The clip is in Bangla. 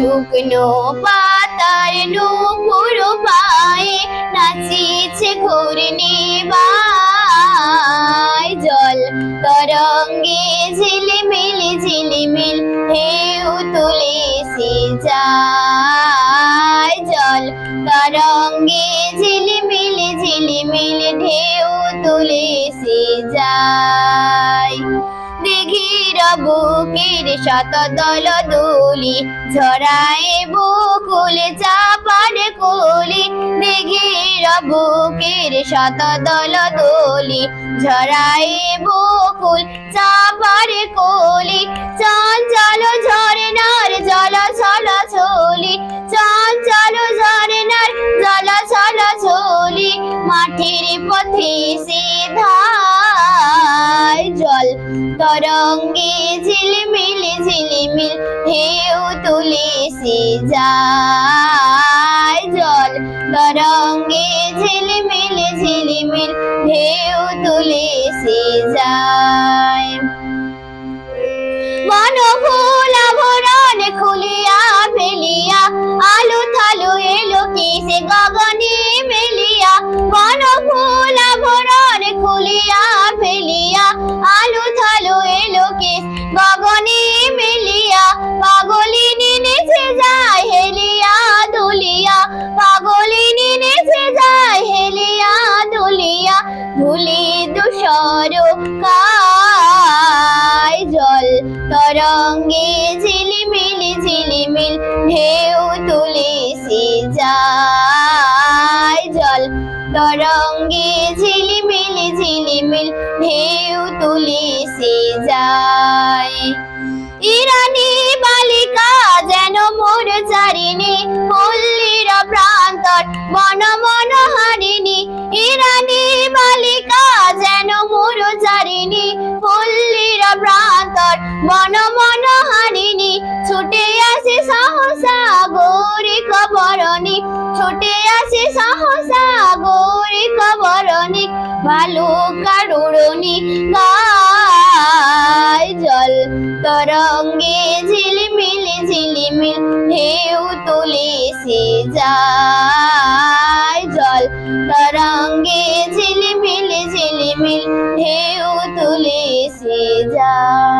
শুকনো পাতার নুপুর পায়ে নাচিছে ঘূর্ণি জল তরঙ্গে ঝিলিমিল ঝিলিমিল ঢেউ তুলেছে যায় জল তরঙ্গে ঝিলিমিল ঝিলিমিল ঢেউ তুলেছে যায় বুকের শত দল দুলি, ঝরায় বকুল চাপার কুলি দিঘির বুকের শত দল দুলি, ঝরায় বকুল চাপার কুলি, চঞ্চল ঝরনার জল ছল ছলি, চঞ্চল ঝরনার জল ছল ছলি, মাঠের পথে সে ধায় জল, তরঙ্গে ঝিলমিল ঢেউ তুলে সে যায় জল। তরঙ্গে ঝিলমিল ঝিলমিল ঢেউ তুলে সে যায় দুসর জল, তরঙ্গে ঝিলিমিল ঝিলিমিল ঢেউ তুলে সে যায় জল। তরঙ্গে ঝিলিমিল ঝিলিমিল ঢেউ তুলে সে যায়। ইরানি বালিকা যেন মোর চারিণী পল্লীর প্রান্তর বন প্রান্তর বন মন হারিণী, ছুটে আসে সহসা গৌরী কবরণী, ছুটে আসে সহসা গৌরী কবরণী ভালুকা রুড়নি জল, তরঙ্গে ঝিলিমিল ঝিলিমিল ঢেউ তুলে সে যায় জল, তরঙ্গে ঝিলিমিল ঝিলিমিল ঢেউ যায়